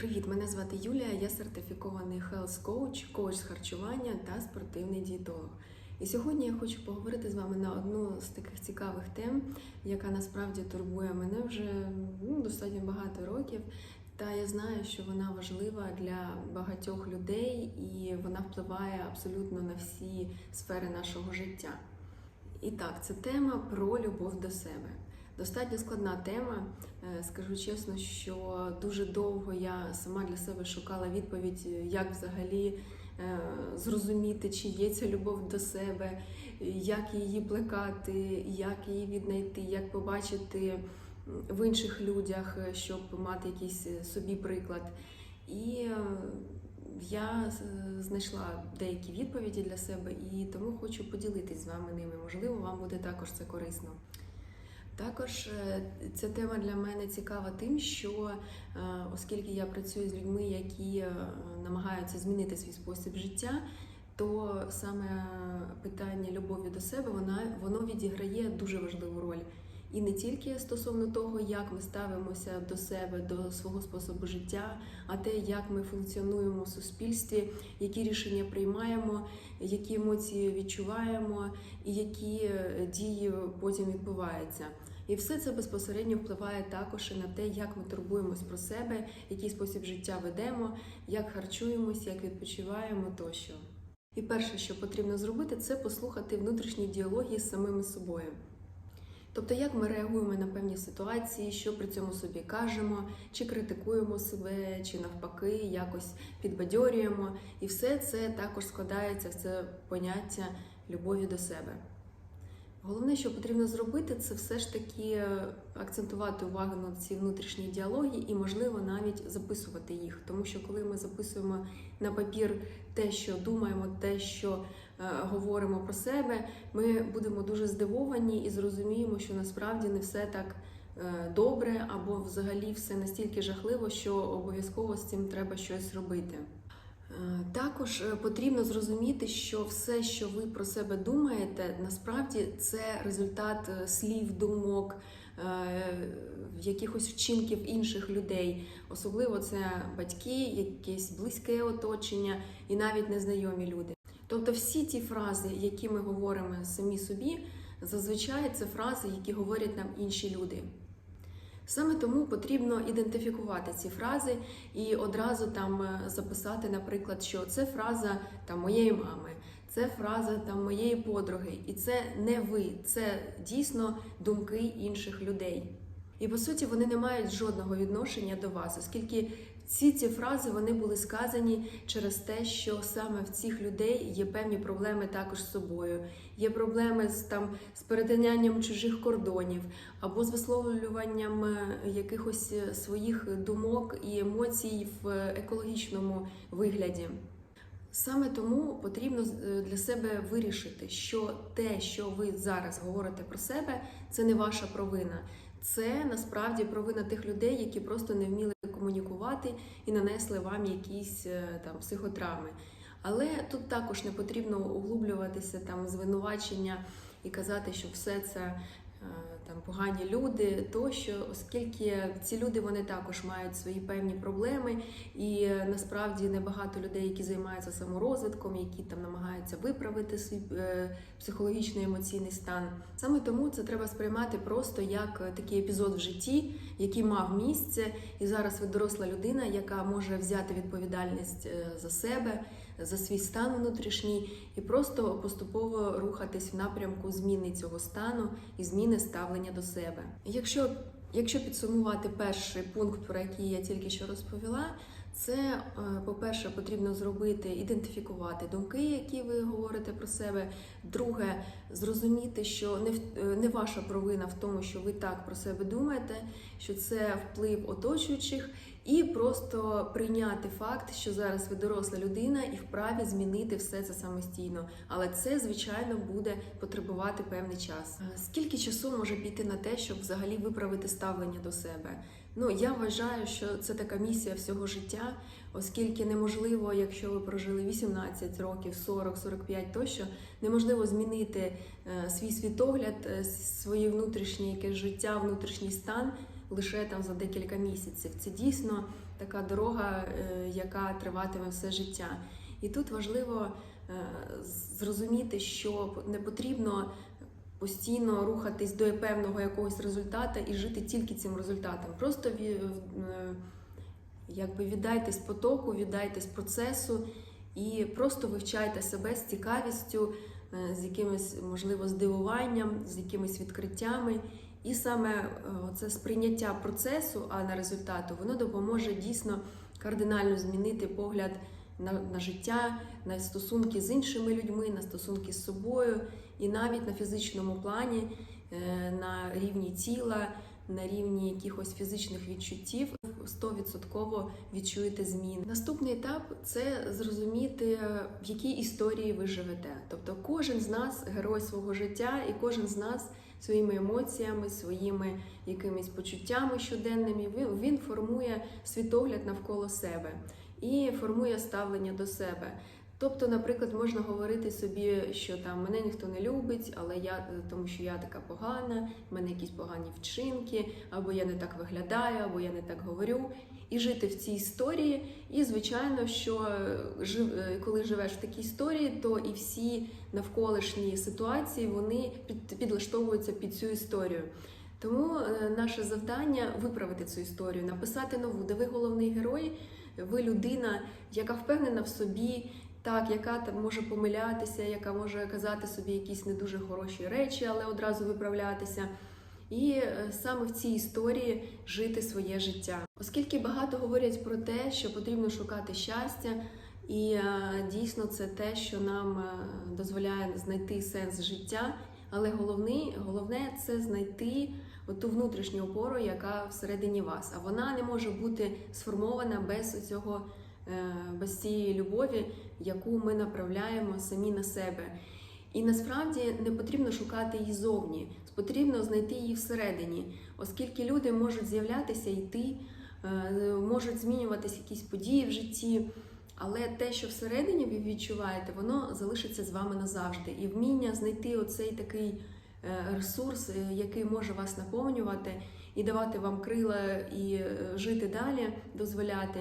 Привіт, мене звати Юлія. Я сертифікований health coach, коуч з харчування та спортивний дієтолог. І сьогодні я хочу поговорити з вами на одну з таких цікавих тем, яка насправді турбує мене вже ну, достатньо багато років. Та я знаю, що вона важлива для багатьох людей і вона впливає абсолютно на всі сфери нашого життя. І так, це тема про любов до себе. Достатньо складна тема. Е, Скажу чесно, що дуже довго я сама для себе шукала відповідь, як взагалі е, зрозуміти, чи є ця любов до себе, як її плекати, як її віднайти, як побачити в інших людях, е, щоб мати якийсь е, собі приклад. І е, я знайшла деякі відповіді для себе і тому хочу поділитись з вами ними. Можливо, вам буде також це корисно. Також е, ця тема для мене цікава тим, що е, оскільки я працюю з людьми, які е, намагаються змінити свій спосіб життя, то саме питання любові до себе вона, воно відіграє дуже важливу роль. І не тільки стосовно того, як ми ставимося до себе, до свого способу життя, а те, як ми функціонуємо в суспільстві, які рішення приймаємо, які емоції відчуваємо, і які дії потім відбуваються. І все це безпосередньо впливає також і на те, як ми турбуємось про себе, який спосіб життя ведемо, як харчуємось, як відпочиваємо тощо. І перше, що потрібно зробити, це послухати внутрішні діалоги з самими собою. Тобто, як ми реагуємо на певні ситуації, що при цьому собі кажемо, чи критикуємо себе, чи навпаки, якось підбадьорюємо. І все це також складається в це поняття любові до себе. Головне, що потрібно зробити, це все ж таки акцентувати увагу на ці внутрішні діалоги і, можливо, навіть записувати їх. Тому що коли ми записуємо на папір те, що думаємо, те, що е, говоримо про себе, ми будемо дуже здивовані і зрозуміємо, що насправді не все так е, добре, або взагалі все настільки жахливо, що обов'язково з цим треба щось робити. Е, Також е, потрібно зрозуміти, що все, що ви про себе думаєте, насправді це результат е, слів, думок, якихось вчинків інших людей. Особливо це батьки, якесь близьке оточення і навіть незнайомі люди. Тобто, всі ті фрази, які ми говоримо самі собі, зазвичай це фрази, які говорять нам інші люди. Саме тому потрібно ідентифікувати ці фрази і одразу там е, записати, наприклад, що це фраза там моєї мами, це фраза там моєї подруги, і це не ви, це дійсно думки інших людей. І по суті вони не мають жодного відношення до вас, оскільки всі ці фрази вони були сказані через те, що саме в цих людей є певні проблеми також з собою, є проблеми з там з перетинанням чужих кордонів або з висловлюванням е, якихось е, своїх думок і емоцій в екологічному вигляді. Саме тому потрібно е, для себе вирішити, що те, що ви зараз говорите про себе, це не ваша провина. Це насправді провина тих людей, які просто не вміли комунікувати і нанесли вам якісь е, там психотравми. Але тут також не потрібно углублюватися там звинувачення і казати, що все це е, погані люди, тощо, оскільки ці люди вони також мають свої певні проблеми, і е, насправді небагато людей, які займаються саморозвитком, які там намагаються виправити свій е, психологічний емоційний стан. Саме тому це треба сприймати просто як е, такий епізод в житті, який мав місце, і зараз ви доросла людина, яка може взяти відповідальність за себе, за свій стан внутрішній, і просто поступово рухатись в напрямку зміни цього стану і зміни ставлення до себе. Якщо Якщо підсумувати перший пункт, про який я тільки що розповіла, це, е, по-перше, потрібно зробити, ідентифікувати думки, які ви говорите про себе. Друге, зрозуміти, що не, е, не ваша провина в тому, що ви так про себе думаєте, що це вплив оточуючих, і просто прийняти факт, що зараз ви доросла людина і вправі змінити все це самостійно. Але це, звичайно, буде потребувати певний час. Е, Скільки часу може піти на те, щоб взагалі виправити ставлення до себе? Ну, я вважаю, що це така місія всього життя, оскільки неможливо, якщо ви прожили 18 років, 40, 45 тощо, неможливо змінити е, свій світогляд, е, своє внутрішнє якесь життя, внутрішній стан лише там за декілька місяців. Це дійсно така дорога, е, яка триватиме все життя. І тут важливо е, зрозуміти, що не потрібно постійно рухатись до певного якогось результату і жити тільки цим результатом. Просто е, якби віддайтесь потоку, віддайтесь процесу і просто вивчайте себе з цікавістю, з якимось, можливо, здивуванням, з якимись відкриттями. І саме е, це сприйняття процесу, а не результату, воно допоможе дійсно кардинально змінити погляд на, на життя, на стосунки з іншими людьми, на стосунки з собою, і навіть на фізичному плані, е, на рівні тіла, на рівні якихось фізичних відчуттів. 100% відчуєте зміни. Наступний етап це зрозуміти, в якій історії ви живете. Тобто, кожен з нас герой свого життя, і кожен з нас своїми емоціями, своїми якимись почуттями щоденними він, формує світогляд навколо себе і формує ставлення до себе. Тобто, наприклад, можна говорити собі, що там мене ніхто не любить, але я тому, що я така погана, в мене якісь погані вчинки, або я не так виглядаю, або я не так говорю, і жити в цій історії. І звичайно, що жив, е, коли живеш в такій історії, то і всі навколишні ситуації вони під, підлаштовуються під цю історію. Тому е, наше завдання виправити цю історію, написати нову, де ви головний герой, ви людина, яка впевнена в собі. Так, яка може помилятися, яка може казати собі якісь не дуже хороші речі, але одразу виправлятися. І е, саме в цій історії жити своє життя. Оскільки багато говорять про те, що потрібно шукати щастя, і е, дійсно це те, що нам е, дозволяє знайти сенс життя. Але головне, головне це знайти ту внутрішню опору, яка всередині вас. А вона не може бути сформована без цього. Без цієї любові, яку ми направляємо самі на себе. І насправді не потрібно шукати її зовні, потрібно знайти її всередині, оскільки люди можуть з'являтися, йти, можуть змінюватися якісь події в житті. Але те, що всередині ви відчуваєте, воно залишиться з вами назавжди. І вміння знайти оцей такий ресурс, який може вас наповнювати і давати вам крила і жити далі, дозволяти.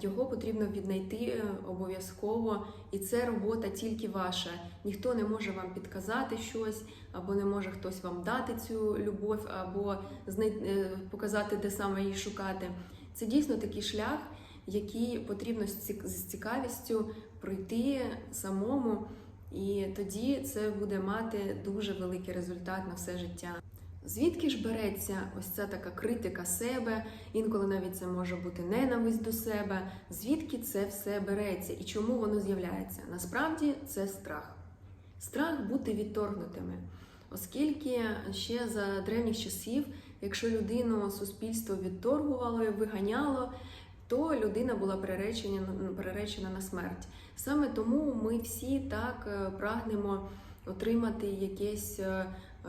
Його потрібно віднайти обов'язково, і це робота тільки ваша. Ніхто не може вам підказати щось, або не може хтось вам дати цю любов, або показати, де саме її шукати. Це дійсно такий шлях, який потрібно з цікавістю пройти самому, і тоді це буде мати дуже великий результат на все життя. Звідки ж береться ось ця така критика себе, інколи навіть це може бути ненависть до себе. Звідки це все береться і чому воно з'являється? Насправді це страх. Страх бути відторгнутими. Оскільки ще за древніх часів, якщо людину суспільство відторгувало виганяло, то людина була приречена, приречена на смерть. Саме тому ми всі так прагнемо отримати якесь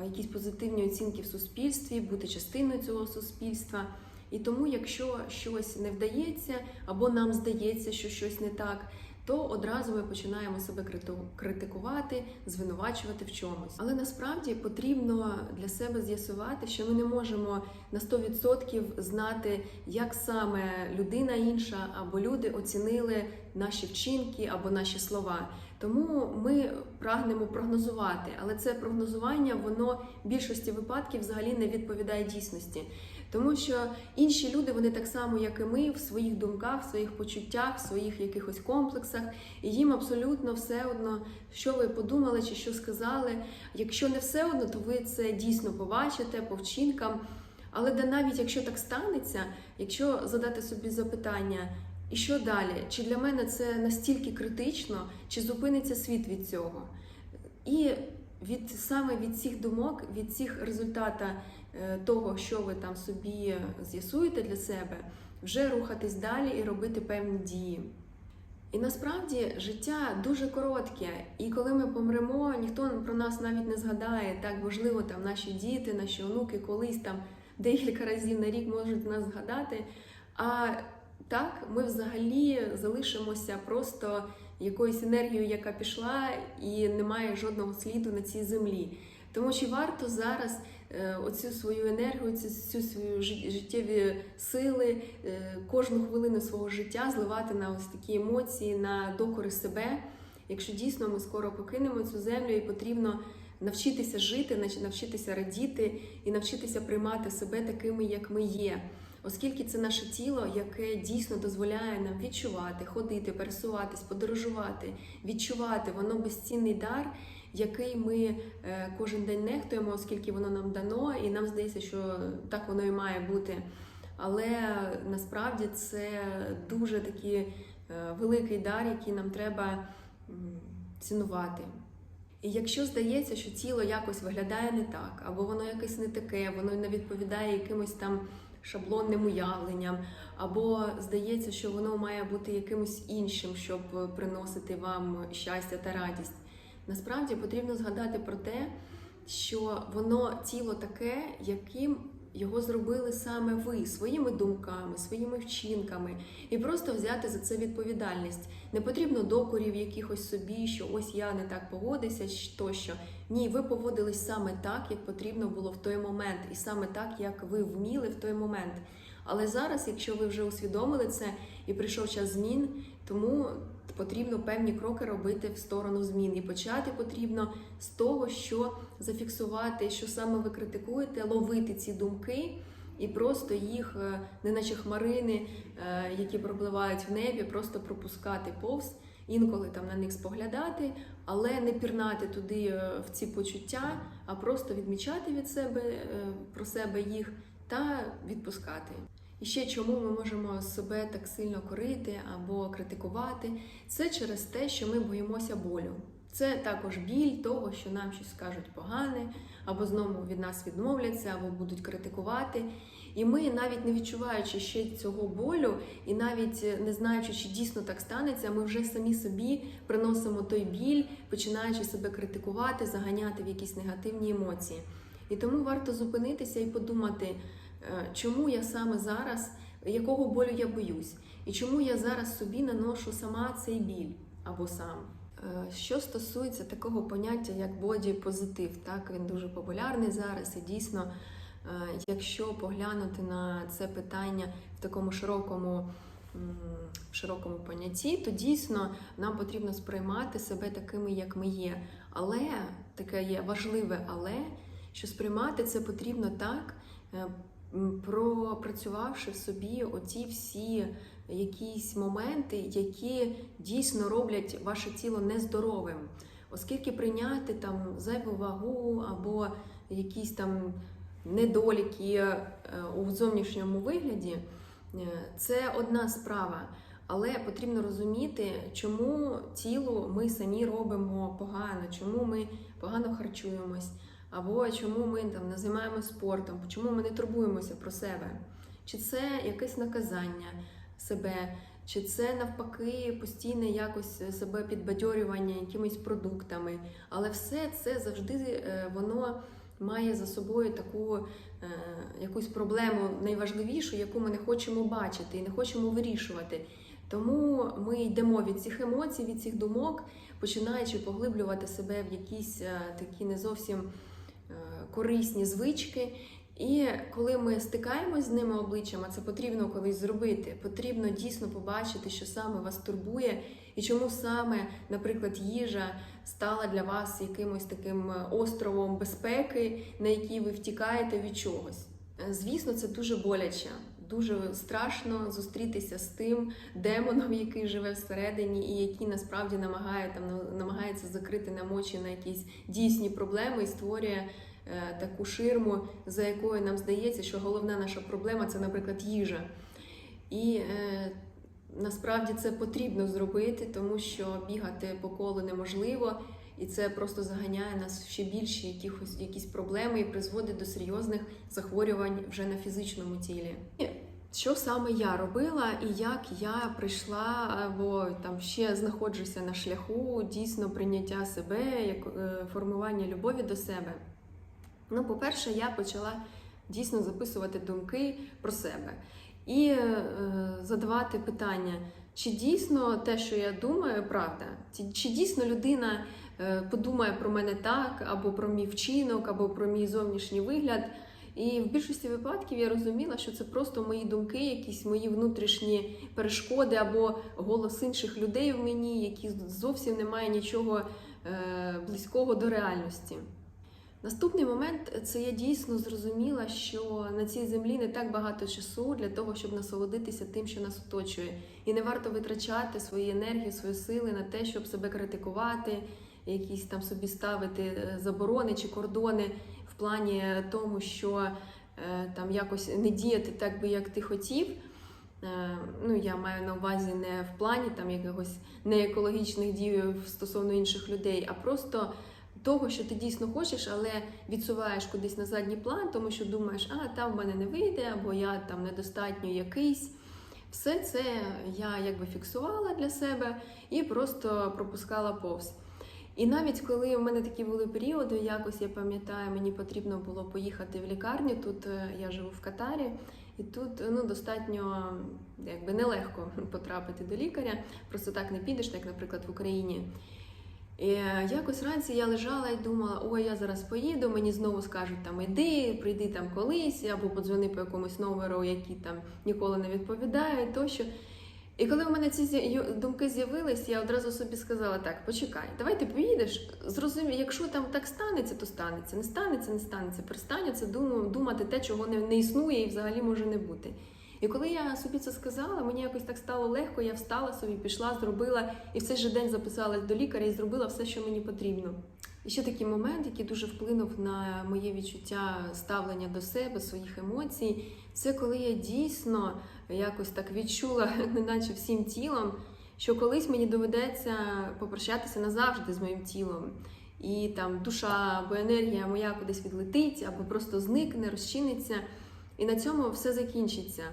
якісь позитивні оцінки в суспільстві, бути частиною цього суспільства. І тому, якщо щось не вдається, або нам здається, що щось не так, то одразу ми починаємо себе критикувати, звинувачувати в чомусь. Але насправді потрібно для себе з'ясувати, що ми не можемо на 100% знати, як саме людина інша або люди оцінили наші вчинки або наші слова. Тому ми прагнемо прогнозувати, але це прогнозування воно в більшості випадків взагалі не відповідає дійсності. Тому що інші люди, вони так само, як і ми, в своїх думках, в своїх почуттях, в своїх якихось комплексах, і їм абсолютно все одно, що ви подумали чи що сказали. Якщо не все одно, то ви це дійсно побачите по вчинкам. Але де навіть якщо так станеться, якщо задати собі запитання, і що далі? Чи для мене це настільки критично, чи зупиниться світ від цього? І від саме від цих думок, від цих результата того, що ви там собі з'ясуєте для себе, вже рухатись далі і робити певні дії. І насправді життя дуже коротке, і коли ми помремо, ніхто про нас навіть не згадає. Так важливо там наші діти, наші онуки колись там декілька разів на рік можуть нас згадати. А так, ми взагалі залишимося просто якоюсь енергією, яка пішла, і немає жодного сліду на цій землі. Тому чи варто зараз е, оцю свою енергію, цю, свою жит- життєві сили, е, кожну хвилину свого життя зливати на ось такі емоції, на докори себе. Якщо дійсно ми скоро покинемо цю землю і потрібно навчитися жити, навчитися радіти і навчитися приймати себе такими, як ми є. Оскільки це наше тіло, яке дійсно дозволяє нам відчувати, ходити, пересуватись, подорожувати, відчувати, воно безцінний дар, який ми е, кожен день нехтуємо, оскільки воно нам дано, і нам здається, що так воно і має бути. Але насправді це дуже такий е, великий дар, який нам треба цінувати. І якщо здається, що тіло якось виглядає не так, або воно якесь не таке, воно не відповідає якимось там шаблонним уявленням, або здається, що воно має бути якимось іншим, щоб приносити вам щастя та радість. Насправді потрібно згадати про те, що воно тіло таке, яким його зробили саме ви своїми думками, своїми вчинками, і просто взяти за це відповідальність. Не потрібно докорів якихось собі, що ось я не так поводився, тощо. Ні, ви поводились саме так, як потрібно було в той момент, і саме так, як ви вміли в той момент. Але зараз, якщо ви вже усвідомили це і прийшов час змін, тому потрібно певні кроки робити в сторону змін. І почати потрібно з того, що зафіксувати, що саме ви критикуєте, ловити ці думки і просто їх, е, неначе хмарини, е, які пропливають в небі, просто пропускати повз, інколи там на них споглядати, але не пірнати туди е, в ці почуття, а просто відмічати від себе про себе їх та відпускати. І ще чому ми можемо себе так сильно корити або критикувати? Це через те, що ми боїмося болю. Це також біль того, що нам щось скажуть погане, або знову від нас відмовляться, або будуть критикувати. І ми, навіть не відчуваючи ще цього болю, і навіть не знаючи, чи дійсно так станеться, ми вже самі собі приносимо той біль, починаючи себе критикувати, заганяти в якісь негативні емоції. І тому варто зупинитися і подумати, чому я саме зараз, якого болю я боюсь, і чому я зараз собі наношу сама цей біль або сам. Е, Що стосується такого поняття, як боді-позитив, так він дуже популярний зараз, і дійсно, е, якщо поглянути на це питання в такому широкому, м, широкому понятті, то дійсно нам потрібно сприймати себе такими, як ми є. Але таке є важливе, але що сприймати це потрібно так, е, пропрацювавши в собі оті всі якісь моменти, які дійсно роблять ваше тіло нездоровим. Оскільки прийняти там зайву вагу або якісь там недоліки е, у зовнішньому вигляді, е, це одна справа. Але потрібно розуміти, чому тілу ми самі робимо погано, чому ми погано харчуємось, або чому ми там не займаємося спортом, чому ми не турбуємося про себе. Чи це якесь наказання себе, чи це навпаки постійне якось себе підбадьорювання якимись продуктами. Але все це завжди е, воно має за собою таку е, якусь проблему найважливішу, яку ми не хочемо бачити і не хочемо вирішувати. Тому ми йдемо від цих емоцій, від цих думок, починаючи поглиблювати себе в якісь е, такі не зовсім е, корисні звички. І коли ми стикаємось з ними обличчям, а це потрібно колись зробити, потрібно дійсно побачити, що саме вас турбує, і чому саме, наприклад, їжа стала для вас якимось таким островом безпеки, на який ви втікаєте від чогось. Е, Звісно, це дуже боляче. Дуже страшно зустрітися з тим демоном, який живе всередині, і який насправді намагає там намагається закрити нам очі на якісь дійсні проблеми і створює е, таку ширму, за якою нам здається, що головна наша проблема це, наприклад, їжа. І е, насправді це потрібно зробити, тому що бігати по колу неможливо, і це просто заганяє нас в ще більші якихось якісь проблеми і призводить до серйозних захворювань вже на фізичному тілі. Що саме я робила, і як я прийшла або там ще знаходжуся на шляху дійсно прийняття себе, як е, формування любові до себе. Ну, по-перше, я почала дійсно записувати думки про себе і е, задавати питання, чи дійсно те, що я думаю, правда, чи, чи дійсно людина е, подумає про мене так, або про мій вчинок, або про мій зовнішній вигляд. І в більшості випадків я розуміла, що це просто мої думки, якісь мої внутрішні перешкоди або голос інших людей в мені, які зовсім не має нічого е, близького до реальності. Наступний момент це я дійсно зрозуміла, що на цій землі не так багато часу для того, щоб насолодитися тим, що нас оточує, і не варто витрачати свої енергії, свої сили на те, щоб себе критикувати, якісь там собі ставити е, заборони чи кордони в плані тому, що е, там якось не діяти так би, як ти хотів. Е, Ну, я маю на увазі не в плані там якихось неекологічних дій стосовно інших людей, а просто того, що ти дійсно хочеш, але відсуваєш кудись на задній план, тому що думаєш, а там в мене не вийде, або я там недостатньо якийсь. Все це я якби фіксувала для себе і просто пропускала повз. І навіть коли в мене такі були періоди, якось я пам'ятаю, мені потрібно було поїхати в лікарню. Тут е, я живу в Катарі, і тут ну достатньо якби нелегко потрапити до лікаря. Просто так не підеш, як, наприклад, в Україні. І е, якось вранці я лежала і думала, ой, я зараз поїду, мені знову скажуть там іди, прийди там колись, або подзвони по якомусь номеру, який там ніколи не відповідає, тощо. І коли в мене ці думки з'явились, я одразу собі сказала: так, почекай, давай ти поїдеш, зрозумій, якщо там так станеться, то станеться, не станеться, не станеться. Перестань це думати те, чого не, не існує і взагалі може не бути. І коли я собі це сказала, мені якось так стало легко, я встала собі, пішла, зробила і в цей же день записалась до лікаря і зробила все, що мені потрібно. І ще такий момент, який дуже вплинув на моє відчуття ставлення до себе, своїх емоцій, це коли я дійсно якось так відчула, неначе всім тілом, що колись мені доведеться попрощатися назавжди з моїм тілом. І там душа або енергія моя кудись відлетить, або просто зникне, розчиниться, і на цьому все закінчиться.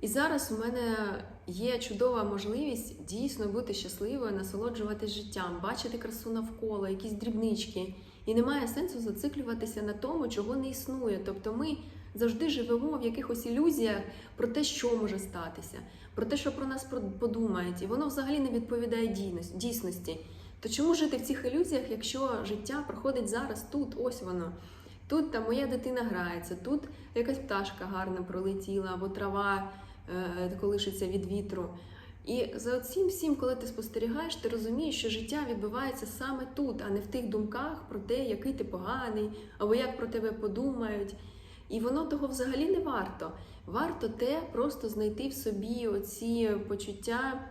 І зараз у мене є чудова можливість дійсно бути щасливою, насолоджуватись життям, бачити красу навколо, якісь дрібнички. І немає сенсу зациклюватися на тому, чого не існує. Тобто ми завжди живемо в якихось ілюзіях про те, що може статися, про те, що про нас подумають, і воно взагалі не відповідає дійсності-. То чому жити в цих ілюзіях, якщо життя проходить зараз тут, ось воно. Тут там моя дитина грається, тут якась пташка гарно пролетіла, або трава колишиться від вітру. І за цим всім, коли ти спостерігаєш, ти розумієш, що життя відбувається саме тут, а не в тих думках про те, який ти поганий, або як про тебе подумають. І воно того взагалі не варто. Варто те просто знайти в собі оці почуття,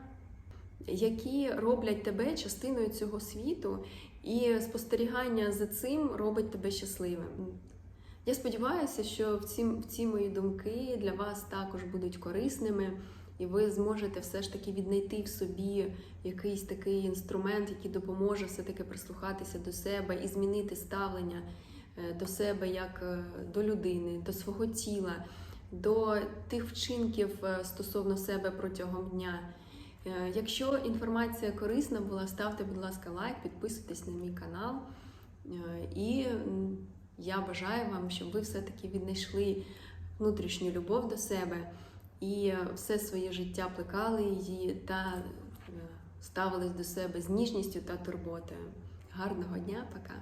які роблять тебе частиною цього світу, і спостерігання за цим робить тебе щасливим. Я сподіваюся, що в ці, в ці мої думки для вас також будуть корисними, і ви зможете все ж таки віднайти в собі якийсь такий інструмент, який допоможе все-таки прислухатися до себе і змінити ставлення е, до себе як е, до людини, до свого тіла, до тих вчинків е, стосовно себе протягом дня. Якщо інформація корисна була, ставте, будь ласка, лайк, підписуйтесь на мій канал. І я бажаю вам, щоб ви все-таки віднайшли внутрішню любов до себе і все своє життя плекали її та е, ставились до себе з ніжністю та турботою. Гарного дня, пока!